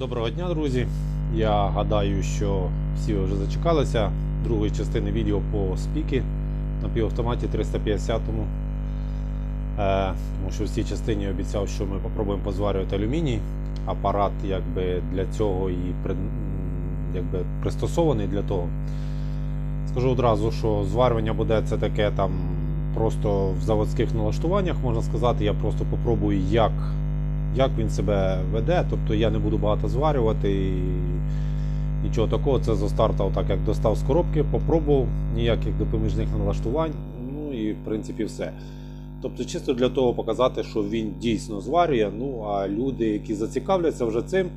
Доброго дня, друзі! Я гадаю, що всі вже зачекалися другої частини відео по спіки на півавтоматі 350-му. Е, тому що в цій частині обіцяв, що ми попробуємо позварювати алюміній. Апарат якби, для цього і при, якби, пристосований для того. Скажу одразу, що зварювання буде це таке там просто в заводських налаштуваннях, можна сказати. Я просто попробую, як як він себе веде. Тобто я не буду багато зварювати і нічого такого. Це застартав так, як достав з коробки, попробував, ніяких допоміжних налаштувань. Ну і в принципі все. Тобто, чисто для того показати, що він дійсно зварює. Ну а люди, які зацікавляться вже цим,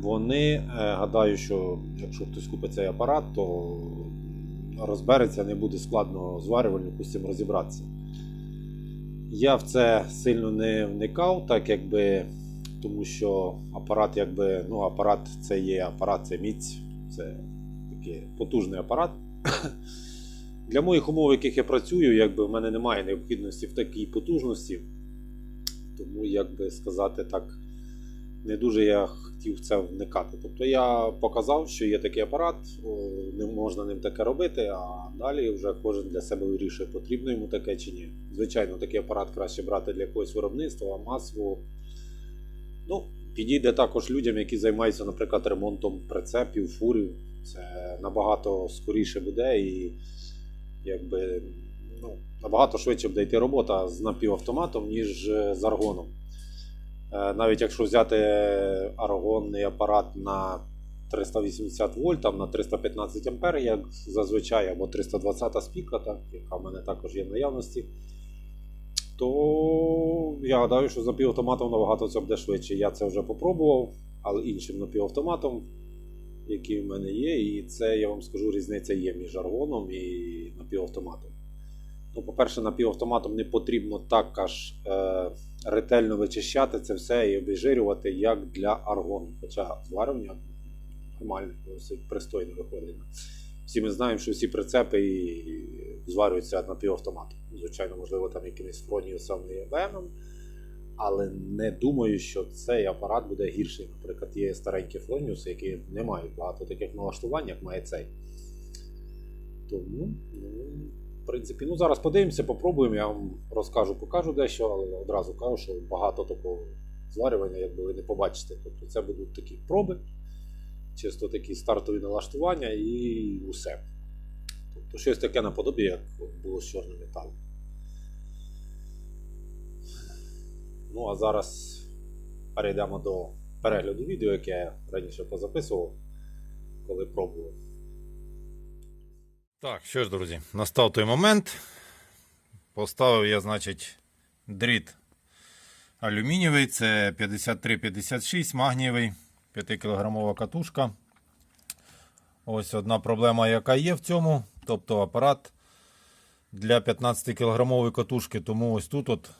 вони е, гадаю, що якщо хтось купить цей апарат, то розбереться, не буде складно зварювальнику з цим розібратися. Я в це сильно не вникав, так якби, тому що апарат, якби, ну, апарат це є апарат, це міць, це такий потужний апарат. Для моїх умов, в яких я працюю, якби в мене немає необхідності в такій потужності. Тому, як би сказати так, не дуже я хотів в це вникати. Тобто я показав, що є такий апарат, не можна ним таке робити, а далі вже кожен для себе вирішує, потрібно йому таке чи ні. Звичайно, такий апарат краще брати для якогось виробництва, масового. Ну, підійде також людям, які займаються, наприклад, ремонтом прицепів, фурів. Це набагато скоріше буде і якби, ну, набагато швидше буде йти робота з напівавтоматом, ніж з аргоном. Е, Навіть якщо взяти аргонний апарат на 380 вольт, там на 315 ампер, як зазвичай, або 320 спіка, так, яка в мене також є в наявності, то я гадаю, що з напівавтоматом набагато це буде швидше. Я це вже попробував, але іншим напівавтоматом, який в мене є, і це я вам скажу, різниця є між аргоном і напівавтоматом. Ну, по-перше, напівавтоматом не потрібно так аж е, ретельно вичищати це все і обезжирювати, як для аргону. Хоча зварювання нормальне, досить пристойно виходить. Всі ми знаємо, що всі прицепи і зварюються напівавтоматом. Звичайно, можливо, там якимось фроніусом і ЕБМ, але не думаю, що цей апарат буде гірший. Наприклад, є старенькі фроніуси, які не мають багато таких налаштувань, як має цей. Тому, ну, принципі, ну зараз подивимося, попробуємо. Я вам розкажу, покажу дещо, але одразу кажу, що багато такого зварювання, якби ви не побачите. Тобто це будуть такі проби, чисто такі стартові налаштування і усе. Тобто щось таке наподобі, як було з чорним металом. Ну а зараз перейдемо до перегляду відео, яке я раніше позаписував, коли пробував. Так, що ж, друзі, настав той момент. Поставив я, значить, дріт алюмінієвий, це 5356 магнієвий, 5-кілограмова катушка. Ось одна проблема, яка є в цьому. Тобто апарат для 15-кілограмової катушки, тому ось тут от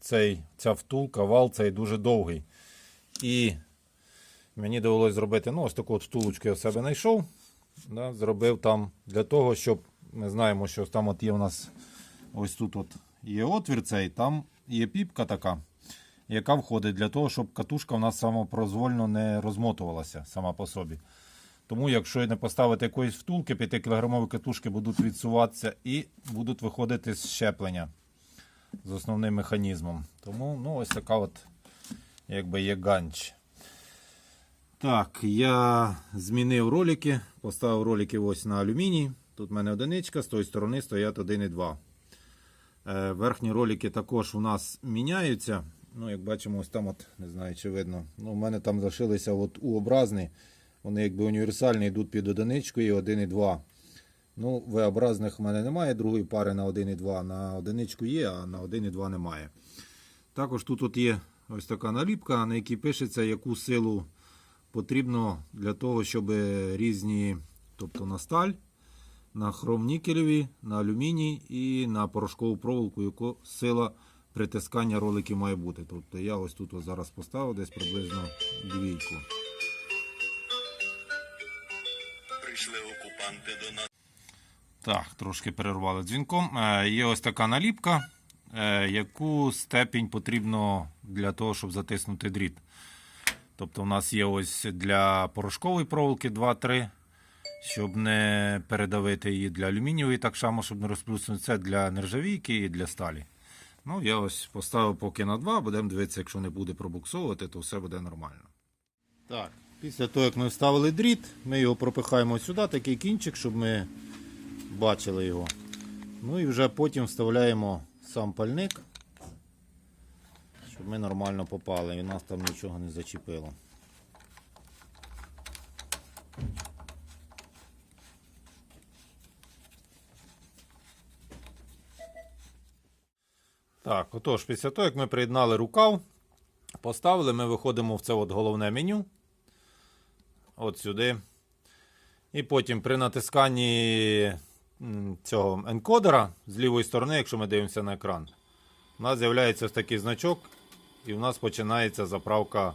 цей, ця втулка, вал цей дуже довгий. І мені довелося зробити ну, ось таку от втулочку я в себе знайшов. Да, зробив там для того, щоб ми знаємо, що там от є у нас ось тут от є отвір цей, там є піпка така, яка входить для того, щоб катушка у нас самопрозвольно не розмотувалася сама по собі. Тому, якщо не поставити якоїсь втулки, 5-кілограмові катушки будуть відсуватися і будуть виходити з щеплення з основним механізмом. Тому ну, ось така от якби є ганч. Так, я змінив ролики, поставив ролики ось на алюміній. Тут в мене одиничка, з тої сторони стоять 1,2. Е, Верхні ролики також у нас міняються. Ну, як бачимо, ось там, от, не знаю, чи видно. Ну, У мене там залишилися от U-образні. Вони якби універсальні йдуть під одиничку і 1,2. Ну, V-образних в мене немає другої пари на 1,2. На одиничку є, а на 1,2 немає. Також тут от є ось така наліпка, на якій пишеться, яку силу потрібно для того, щоб різні, тобто на сталь, на хром нікелеві, на алюміній і на порошкову проволоку, яку сила притискання роликів має бути. Тобто я ось тут ось зараз поставив десь приблизно двійку. Прийшли окупанти до нас. Так, трошки перервали дзвінком. Е, Є ось така наліпка, е, яку степінь потрібно для того, щоб затиснути дріт. Тобто, у нас є ось для порошкової проволоки 2-3, щоб не передавити її для алюмінієвої, так само, щоб не розплюснути. Це для нержавійки і для сталі. Ну, я ось поставив поки на 2, будемо дивитися, якщо не буде пробуксовувати, то все буде нормально. Так, після того, як ми вставили дріт, ми його пропихаємо сюди, такий кінчик, щоб ми бачили його. Ну і вже потім вставляємо сам пальник, щоб ми нормально попали і нас там нічого не зачепило. Так, отож, після того, як ми приєднали рукав, поставили, ми виходимо в це от головне меню. От сюди. І потім при натисканні цього енкодера з лівої сторони, якщо ми дивимося на екран, у нас з'являється ось такий значок, і в нас починається заправка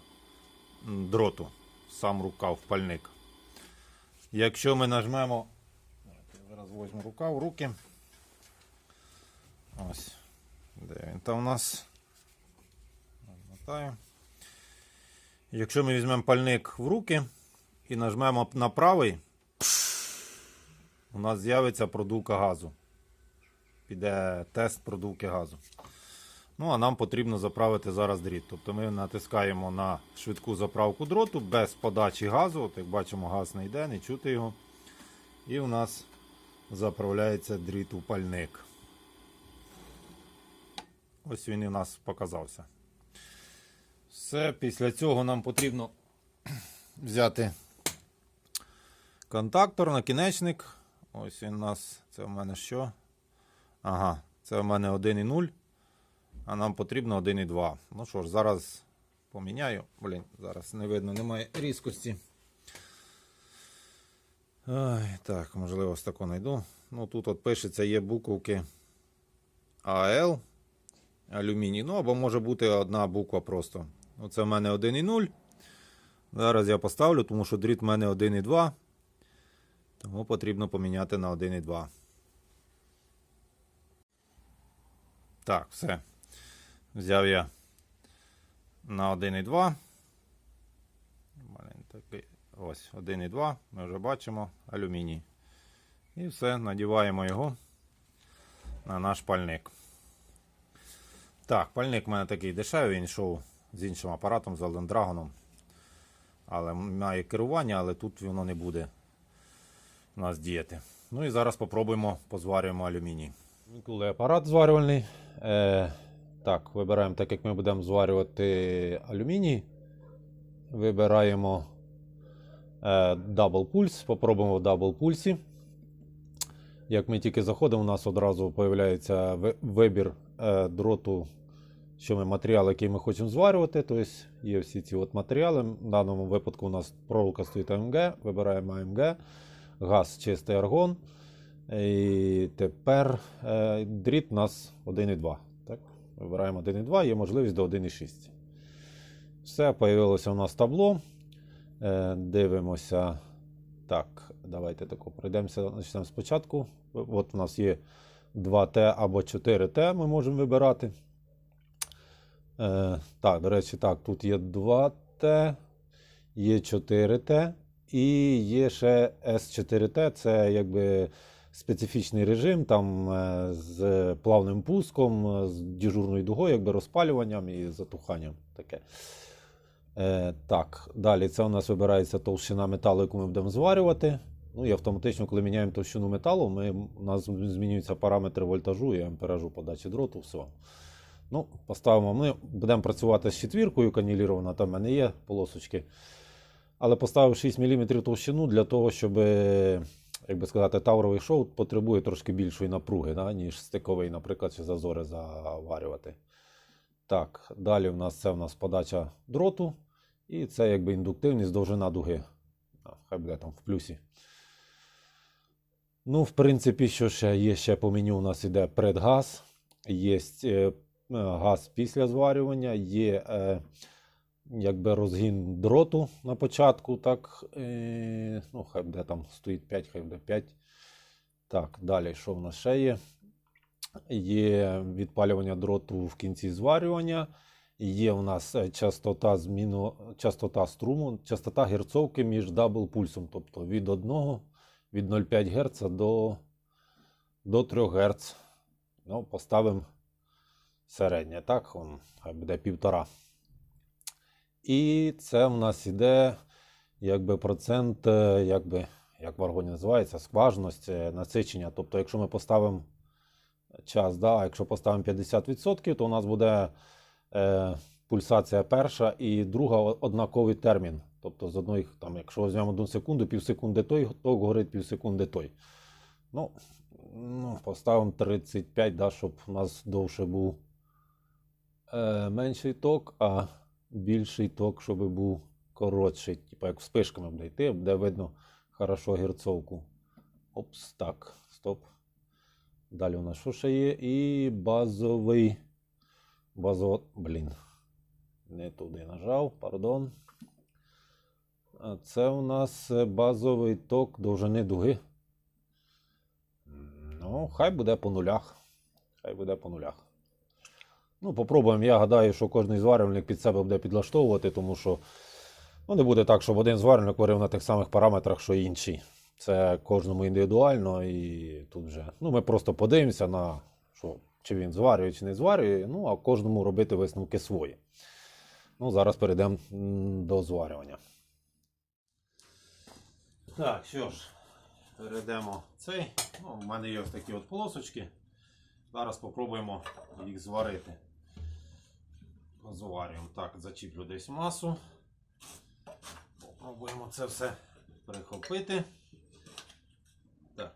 дроту. Сам рукав, пальник. Якщо ми нажмемо. Зараз візьму рукав руки. Ось. Де він там у нас? Намотаю. Якщо ми візьмемо пальник в руки і нажмемо на правий, у нас з'явиться продувка газу. Піде тест продувки газу. Ну, а нам потрібно заправити зараз дріт. Тобто ми натискаємо на швидку заправку дроту без подачі газу. От як бачимо, газ не йде, не чути його. І у нас заправляється дріт у пальник. Ось він і у нас показався. Все, після цього нам потрібно взяти контактор, накінечник. Ось він у нас. Це в мене що? Ага, це в мене 1,0. А нам потрібно 1,2. Ну що ж, зараз поміняю. Блін, зараз не видно, немає різкості. Ай, так, можливо, ось тако знайду. Ну, тут от пишеться, є буковки АЛ алюміній. Ну, або може бути одна буква просто. Оце в мене 1,0. Зараз я поставлю, тому що дріт в мене 1,2. Тому потрібно поміняти на 1,2. Так, все. Взяв я на 1,2. Блін. Ось 1,2. Ми вже бачимо алюміній. І все, надіваємо його на наш пальник. Так, пальник у мене такий дешевий, він йшов з іншим апаратом, з Allen Dragon. Але має керування, але тут воно не буде у нас діяти. Ну і зараз спробуємо позварюємо алюміній. Коли апарат зварювальний. Е, так, вибираємо, так як ми будемо зварювати алюміній. Вибираємо е, Double Pulse. Попробуємо в Double Pulse. Як ми тільки заходимо, у нас одразу з'являється вибір е, дроту, що ми матеріал, який ми хочемо зварювати. Тобто є всі ці от матеріали. В даному випадку у нас проволока стоїть АМГ, вибираємо АМГ, газ чистий аргон. І тепер е, дріт у нас 1,2. Так? Вибираємо 1,2, є можливість до 1,6. Все, появилося у нас табло. Е, дивимося. Так, давайте тако пройдемося. Почнемо спочатку. От у нас є 2Т або 4Т, ми можемо вибирати. Е, так, до речі, так, тут є 2Т, є 4Т і є ще С4Т. Це якби специфічний режим там е, з плавним пуском, е, з дежурною дугою, якби розпалюванням і затуханням. Таке. Е, так, далі це у нас вибирається товщина металу, яку ми будемо зварювати. Ну і автоматично, коли міняємо товщину металу, ми, у нас змінюються параметри вольтажу і амперажу подачі дроту. Все. Ну, поставимо. Ми будемо працювати з четвіркою канілірована, там в мене є полосочки. Але поставив 6 мм товщину для того, щоб, як би сказати, тавровий шов потребує трошки більшої напруги, да, ніж стиковий, наприклад, чи зазори заварювати. Так, далі в нас це в нас подача дроту. І це якби індуктивність довжина дуги. А, Хай буде там в плюсі. Ну, в принципі, що ще є ще по меню у нас іде предгаз, є е, газ після зварювання, є е, якби розгін дроту на початку. Так, е, ну, хай буде там стоїть 5, хай буде 5. Так, далі, що в нас ще є? Є відпалювання дроту в кінці зварювання. Є у нас е, частота зміну, частота струму, частота герцовки між дабл пульсом, тобто від 1, від 0,5 Гц до, до 3 Гц. Ну, поставимо середнє, так? Хай буде півтора. І це в нас іде якби процент, е, якби, як в аргоні називається, скважність е, насичення. Тобто, якщо ми поставимо час, да, якщо поставимо 50%, то у нас буде е, пульсація перша і друга однаковий термін. Тобто, з одної, там, якщо візьмемо одну секунду, пів секунди той ток горить, пів секунди той. Ну, ну, поставимо 35, да, щоб у нас довше був е, менший ток, а більший ток, щоб був коротший. Типа як вспишками буде йти, буде видно хорошо герцовку. Опс, так, стоп. Далі у нас що ще є? І базовий. Базово... Блін. Не туди нажав, пардон. А Це у нас е, базовий ток довжини дуги. Ну, хай буде по нулях. Хай буде по нулях. Ну, попробуємо. Я гадаю, що кожен зварювальник під себе буде підлаштовувати, тому що ну, не буде так, щоб один зварювальник варив на тих самих параметрах, що й інший. Це кожному індивідуально, і тут вже. Ну, ми просто подивимося на що, чи він зварює, чи не зварює. Ну, а кожному робити висновки свої. Ну, зараз перейдемо до зварювання. Так, що ж, перейдемо цей. Ну, у мене є ось такі от полосочки. Зараз спробуємо їх зварити. Позварюємо. Так, зачіплю десь масу. Попробуємо це все прихопити. Так,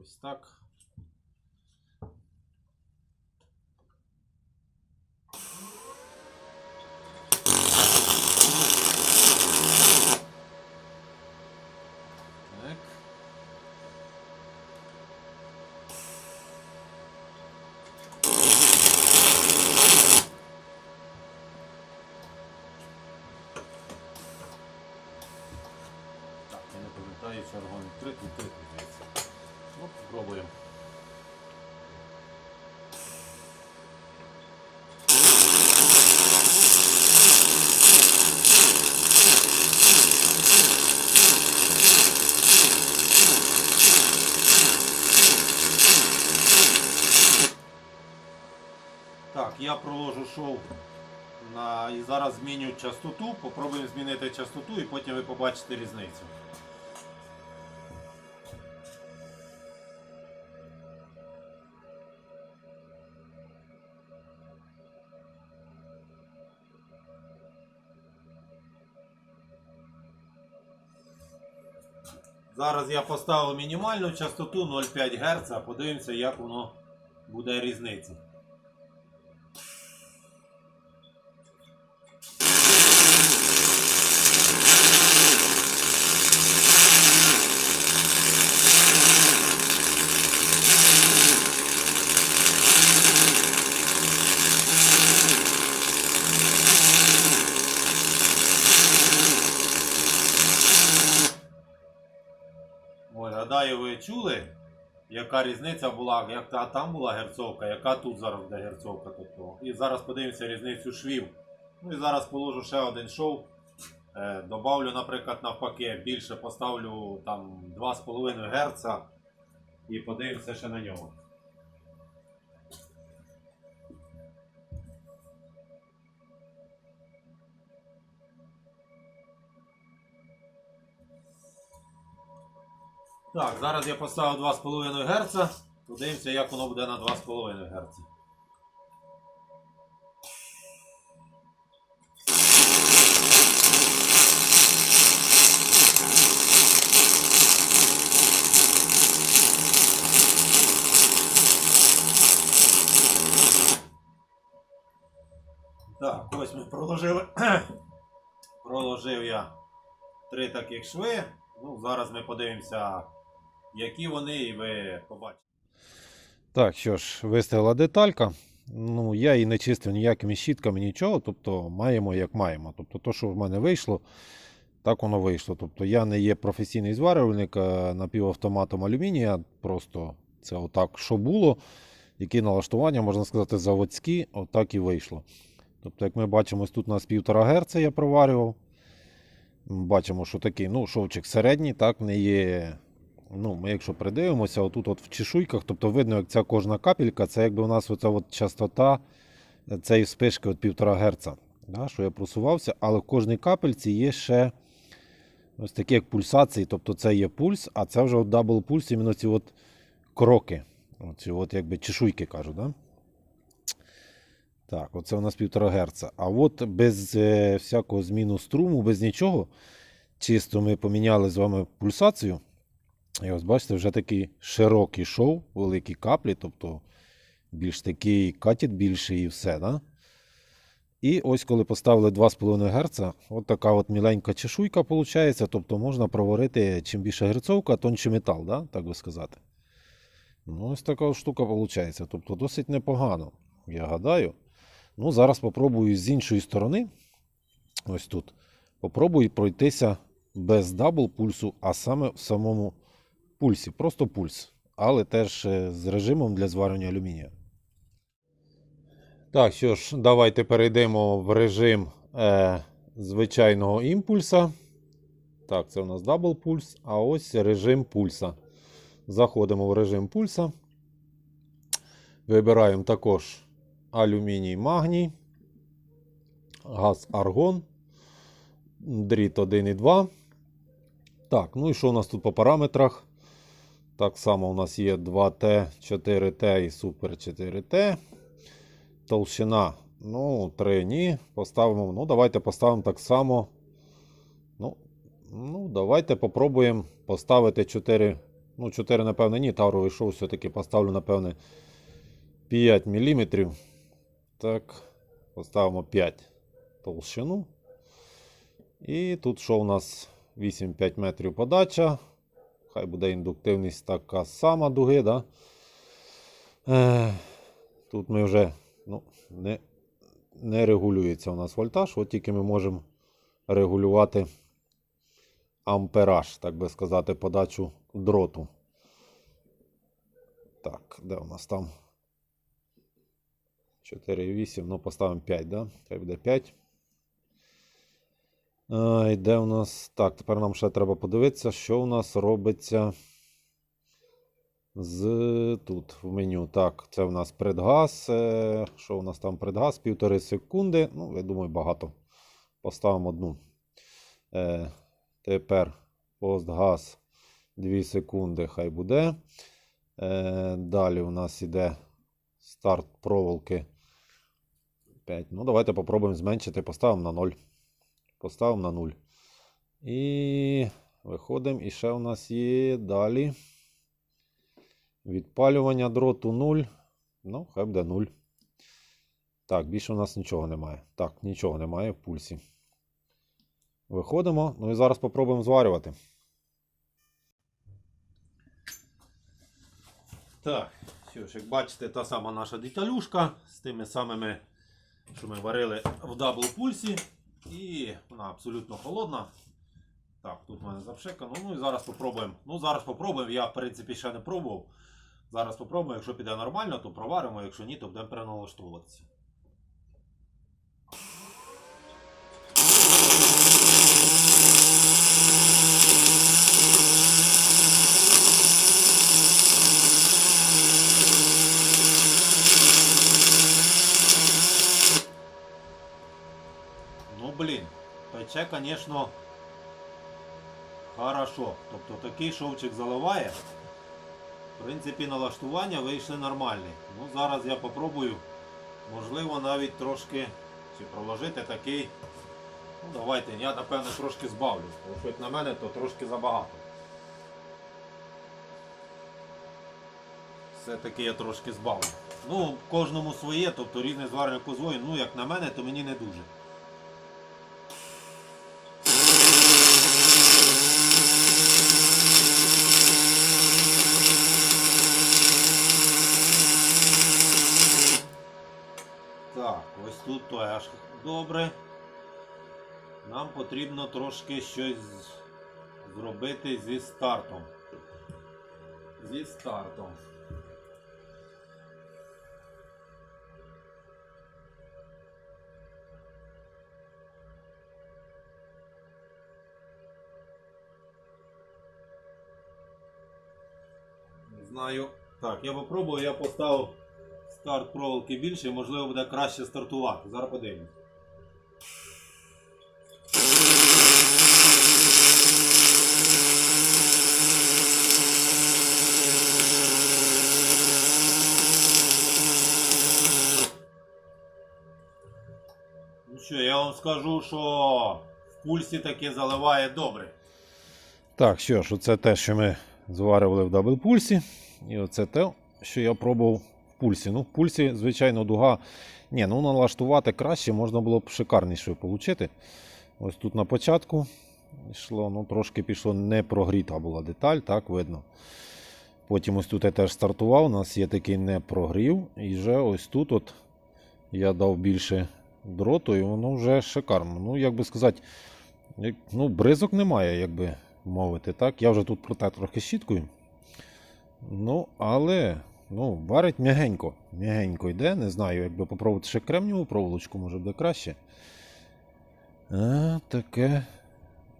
ось. Так. Я проложу шов на... і зараз зміню частоту. Попробуємо змінити частоту і потім ви побачите різницю. Зараз я поставив мінімальну частоту 0,5 Гц, подивимося, як воно буде різниця. Ой, гадаю, ви чули, яка різниця була, як та там була герцовка, яка тут зараз буде герцовка. Тобто. І зараз подивимося різницю швів. Ну і зараз положу ще один шов. Е, добавлю, наприклад, навпаки, більше поставлю там 2,5 Гц і подивимося ще на нього. Так, зараз я поставив 2,5 Гц. Подивимося, як воно буде на 2,5 Гц. Так, ось ми проложили. Проложив я три таких шви. Ну, зараз ми подивимося, які вони, і ви побачите. Так, що ж, виставила деталька. Ну, я її не чистив ніякими щітками, нічого. Тобто маємо як маємо. Тобто, то, що в мене вийшло, так воно вийшло. Тобто я не є професійний зварювальник напівавтоматом алюмінія. Просто це отак, що було. Які налаштування, можна сказати, заводські, отак і вийшло. Тобто, як ми бачимо, тут у нас 1,5 Гц я проварював. Бачимо, що такий ну, шовчик середній, так, не є. Ну, ми якщо придивимося, отут от в чешуйках, тобто видно, як ця кожна капелька, це якби у нас оця от частота е, цієї спишки от 1,5 Гц, да, що я просувався, але в кожній капельці є ще ось такі як пульсації, тобто це є пульс, а це вже от дабл пульс, іменно ці от кроки. Оці от якби чешуйки кажуть, да? Так, оце у нас 1,5 Гц. А от без е, всякого зміну струму, без нічого, чисто ми поміняли з вами пульсацію. І ось бачите, вже такий широкий шов, великі каплі, тобто більш такий катет більший і все. Да? І ось коли поставили 2,5 Гц, от така от міленька чешуйка виходить, тобто можна проварити чим більше герцовка, тонче метал, да? так би сказати. Ну, ось така от штука виходить. Тобто досить непогано, я гадаю. Ну, зараз попробую з іншої сторони. Ось тут. Попробую пройтися без дабл пульсу, а саме в самому пульсі. Просто пульс. Але теж е, з режимом для зварювання алюмінія. Так, що ж, давайте перейдемо в режим е, звичайного імпульса. Так, це у нас дабл пульс, а ось режим пульса. Заходимо в режим пульса. Вибираємо також алюміній магній, газ аргон, дріт 1 і 2. Так, ну і що у нас тут по параметрах? Так само у нас є 2Т, 4Т і Супер 4Т. Толщина, ну, 3 ні. Поставимо, ну, давайте поставимо так само. Ну, ну давайте попробуємо поставити 4. Ну, 4, напевне, ні. Тавровий шов все-таки поставлю, напевне, 5 мм. Так, поставимо 5 толщину. І тут що у нас 8-5 метрів подача. Хай буде індуктивність така сама дуги. Да? Е, тут ми вже ну, не, не регулюється у нас вольтаж, от тільки ми можемо регулювати ампераж, так би сказати, подачу дроту. Так, де у нас там? 4,8, ну поставимо 5, да? Хай буде 5. Ай, де у нас? Так, тепер нам ще треба подивитися, що у нас робиться з тут в меню. Так, це у нас предгаз. е, Що у нас там предгаз? Півтори секунди. Ну, я думаю, багато. Поставимо одну. Е, Тепер постгаз 2 секунди, хай буде. Е, Далі у нас іде старт проволоки 5. Ну, давайте попробуємо зменшити. Поставимо на 0. Поставимо на 0. І виходимо. І ще у нас є далі. Відпалювання дроту 0. Ну, хай буде 0. Так, більше у нас нічого немає. Так, нічого немає в пульсі. Виходимо. Ну і зараз попробуємо зварювати. Так, що ж, як бачите, та сама наша деталюшка з тими самими, що ми варили в дабл пульсі. І вона абсолютно холодна. Так, тут в мене запшикано. Ну і зараз попробуємо. Ну, зараз попробуємо. Я, в принципі, ще не пробував. Зараз попробуємо. Якщо піде нормально, то проваримо. Якщо ні, то будемо переналаштовуватися. Ну, блін, пече, звісно, хорошо. Тобто такий шовчик заливає. В принципі, налаштування вийшли нормальні. Ну, зараз я попробую, можливо, навіть трошки чи проложити такий. Ну, давайте, я напевне трошки збавлю. Що як на мене, то трошки забагато. Все-таки я трошки збавлю. Ну, кожному своє, тобто різне зварення по Ну, як на мене, то мені не дуже. тут теж добре. Нам потрібно трошки щось зробити зі стартом. Зі стартом. Не знаю. Так, я попробую, я поставив старт проволоки більше, можливо буде краще стартувати. Зараз подивимось. Ну що, я вам скажу, що в пульсі таки заливає добре. Так, що ж, оце те, що ми зварювали в даблпульсі. І оце те, що я пробував пульсі. Ну, в пульсі, звичайно, дуга. Ні, ну налаштувати краще, можна було б шикарніше отримати. Ось тут на початку йшло, ну трошки пішло не прогріта була деталь, так видно. Потім ось тут я теж стартував, у нас є такий не прогрів. І вже ось тут от я дав більше дроту, і воно вже шикарно. Ну, як би сказати, ну, бризок немає, як би мовити. так. Я вже тут проте трохи щіткою. Ну, але ну, варить м'ягенько. М'ягенько йде. Не знаю, якби попробувати ще кремніву проволочку, може буде краще. А, таке.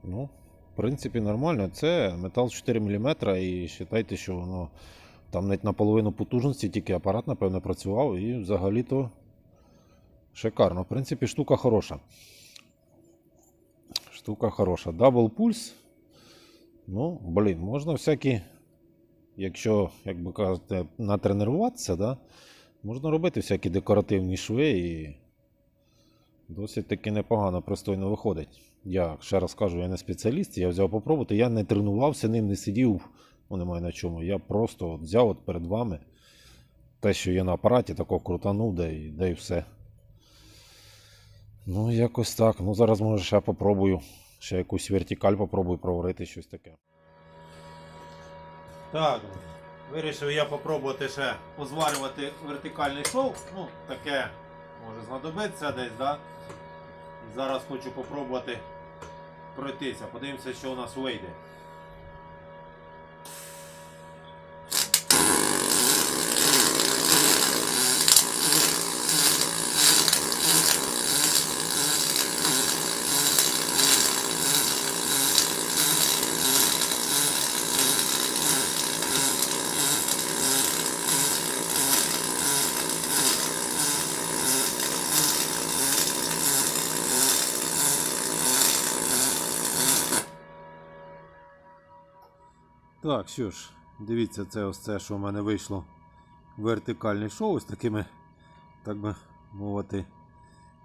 Ну, в принципі, нормально. Це метал 4 мм і вважайте, що воно там навіть наполовину потужності, тільки апарат, напевно, працював і взагалі-то шикарно. В принципі, штука хороша. Штука хороша. Дабл пульс. Ну, блін, можна всякі, якщо, як би кажете, натренуватися, да, можна робити всякі декоративні шви і досить таки непогано, пристойно виходить. Я ще раз кажу, я не спеціаліст, я взяв попробувати, я не тренувався ним, не сидів, ну немає на чому. Я просто от взяв от перед вами те, що є на апараті, тако крутанув, де і, і все. Ну, якось так. Ну, зараз може ще попробую. Ще якусь вертикаль попробую проварити щось таке. Так, вирішив я попробувати ще позварювати вертикальний шов. Ну, таке може знадобиться десь, да? Зараз хочу попробувати пройтися. Подивимося, що у нас вийде. Так, що ж, дивіться, це ось це, що в мене вийшло вертикальний шоу з такими, так би мовити,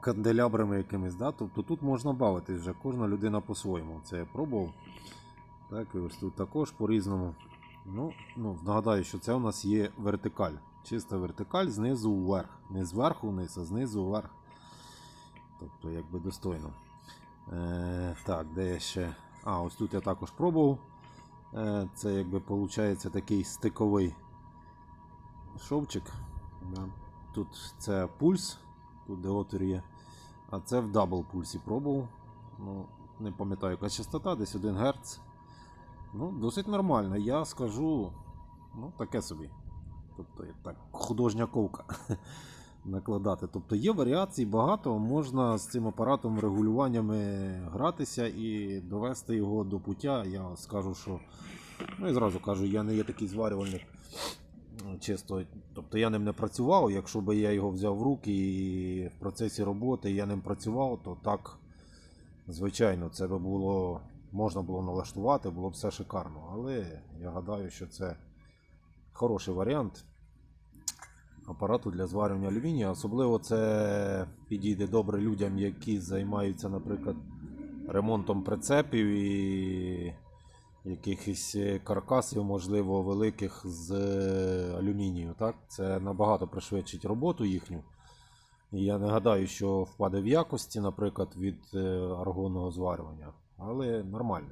канделябрами якимись. Да? Тобто тут можна бавитись вже, кожна людина по-своєму. Це я пробував. Так, і ось тут також по-різному. Ну, ну, нагадаю, що це у нас є вертикаль. Чиста вертикаль знизу вверх. Не зверху вниз, а знизу вверх. Тобто, якби достойно. Е, так, де я ще. А, ось тут я також пробував. Е, Це якби виходить такий стиковий шовчик. Тут це пульс, тут де отвір є. А це в дабл пульсі пробував. Ну, не пам'ятаю, яка частота, десь 1 Гц. Ну, досить нормально. Я скажу, ну, таке собі. Тобто, так, художня ковка накладати. Тобто є варіацій багато, можна з цим апаратом регулюваннями гратися і довести його до пуття. Я скажу, що. Ну і зразу кажу, я не є такий зварювальник. Чисто, тобто я ним не працював. Якщо би я його взяв в руки і в процесі роботи я ним працював, то так, звичайно, це би було можна було налаштувати, було б все шикарно. Але я гадаю, що це хороший варіант апарату для зварювання алюмінія. Особливо це підійде добре людям, які займаються, наприклад, ремонтом прицепів і якихось е, каркасів, можливо, великих з е, алюмінію. Так? Це набагато пришвидшить роботу їхню. І я не гадаю, що впаде в якості, наприклад, від е, аргонного зварювання. Але нормально.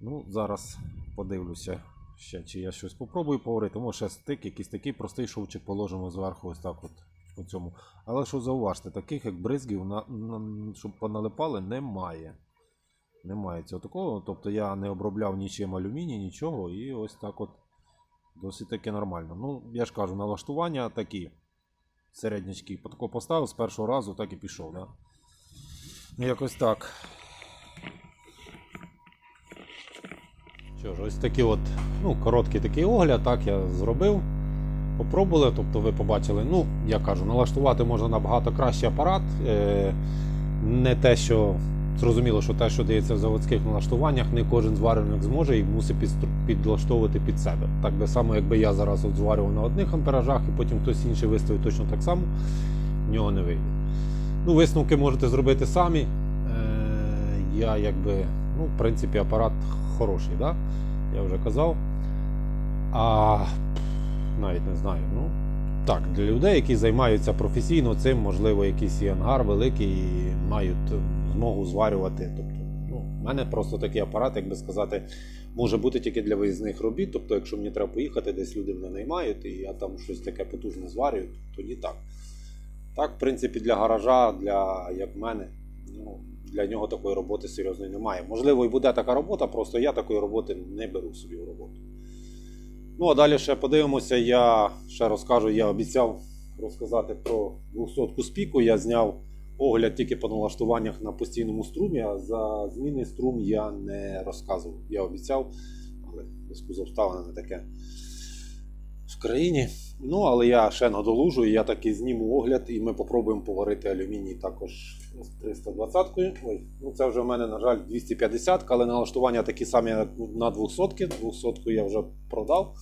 Ну, зараз подивлюся ще, чи я щось попробую поварити. Може, ще стик, якийсь такий простий шовчик положимо зверху, ось так от по цьому. Але що зауважте, таких як бризгів, на, на, щоб поналипали, немає. Немає цього такого. Тобто я не обробляв нічим алюміній, нічого, і ось так от досить таки нормально. Ну, я ж кажу, налаштування такі середнячки. Тако поставив з першого разу, так і пішов. Да? Якось так. Що ж, ось такий от, ну, короткий такий огляд, так я зробив. Попробували, тобто ви побачили, ну, я кажу, налаштувати можна набагато кращий апарат. Е, не те, що зрозуміло, що те, що дається в заводських налаштуваннях, не кожен зварювальник зможе і мусить підлаштовувати під себе. Так би само, якби я зараз зварював на одних амперажах, і потім хтось інший виставить точно так само, в нього не вийде. Ну, висновки можете зробити самі. Е, я якби, ну, в принципі, апарат хороший, да? я вже казав. А навіть не знаю. Ну, так, для людей, які займаються професійно цим, можливо, якийсь і ангар великий і мають змогу зварювати. Тобто, ну, в мене просто такий апарат, як би сказати, може бути тільки для виїзних робіт. Тобто, якщо мені треба поїхати, десь люди мене наймають, і я там щось таке потужне зварюю, тоді так. Так, в принципі, для гаража, для як мене, ну, для нього такої роботи серйозної немає. Можливо, і буде така робота, просто я такої роботи не беру собі в роботу. Ну, а далі ще подивимося, я ще розкажу, я обіцяв розказати про 200-ку спіку. Я зняв огляд тільки по налаштуваннях на постійному струмі, а за змінний струм я не розказував. Я обіцяв, але зв'язку з обставинами таке в країні. Ну, але я ще надолужу, я таки зніму огляд, і ми попробуємо поварити алюміній також 320-кою. Ой, ну це вже в мене, на жаль, 250, але налаштування такі самі на 200 200 я вже продав.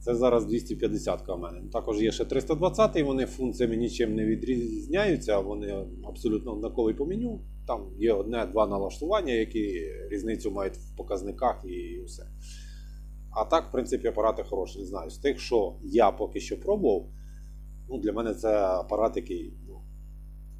Це зараз 250 в мене. Також є ще 320 і вони функціями нічим не відрізняються, вони абсолютно однакові по меню. Там є одне-два налаштування, які різницю мають в показниках і все. А так, в принципі, апарати хороші, не знаю. З тих, що я поки що пробував, ну, для мене це апарат, який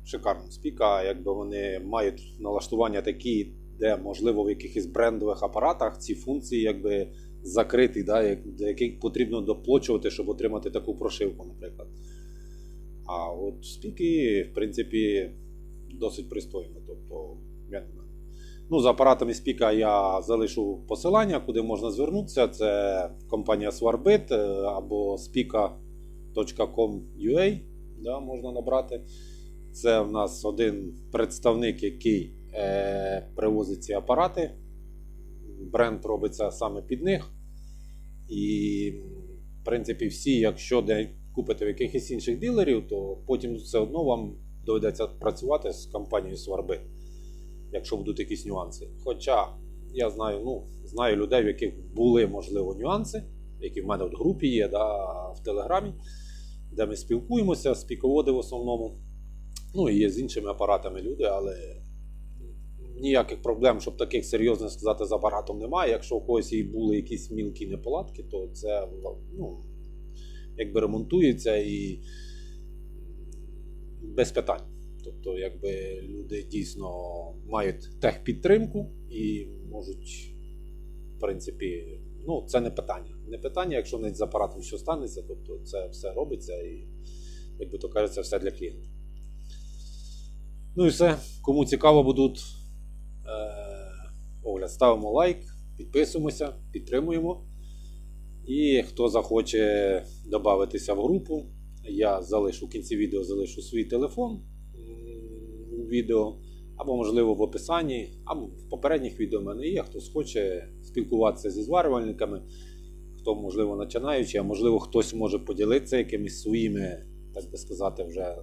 шикарно спіка. Якби вони мають налаштування такі, де, можливо, в якихось брендових апаратах ці функції якби закриті, да, до яких потрібно доплачувати, щоб отримати таку прошивку, наприклад. А от спіки, в принципі, досить пристойно. Тобто, я. Ну, за апаратами спіка я залишу посилання, куди можна звернутися. Це компанія Swarbit е, або spika.com.ua, да, можна набрати. Це в нас один представник, який е, привозить ці апарати. Бренд робиться саме під них. І, в принципі, всі, якщо де купите в якихось інших дилерів, то потім все одно вам доведеться працювати з компанією Swarbit якщо будуть якісь нюанси. Хоча я знаю, ну, знаю людей, в яких були, можливо, нюанси, які в мене в групі є, да, в Телеграмі, де ми спілкуємося, спіководи в основному. Ну і є з іншими апаратами люди, але ніяких проблем, щоб таких серйозних сказати, з апаратом немає. Якщо у когось і були якісь мілкі неполадки, то це ну, якби ремонтується і без питань. Тобто, якби люди дійсно мають техпідтримку і можуть, в принципі, ну, це не питання. Не питання, якщо навіть з апаратом що станеться, тобто це все робиться і, як то кажеться, все для клієнта. Ну і все. Кому цікаво будуть е, огляд, ставимо лайк, підписуємося, підтримуємо. І хто захоче додатися в групу, я залишу в кінці відео залишу свій телефон у відео, або, можливо, в описанні, або в попередніх відео в мене є. Хтось хоче спілкуватися зі зварювальниками, хто, можливо, починаючи, а можливо, хтось може поділитися якимись своїми, так би сказати, вже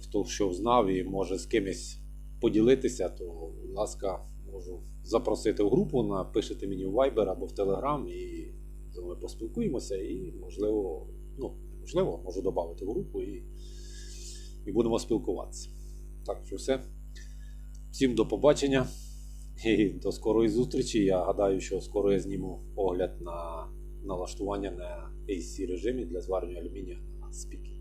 хто що знав і може з кимось поділитися, то, будь ласка, можу запросити в групу, напишете мені в Viber або в Telegram і з вами поспілкуємося, і можливо, ну, можливо, можу додати в групу і, і будемо спілкуватися. Так що все. Всім до побачення і до скорої зустрічі. Я гадаю, що скоро я зніму огляд на налаштування на AC режимі для зварення алюмінія на спіки.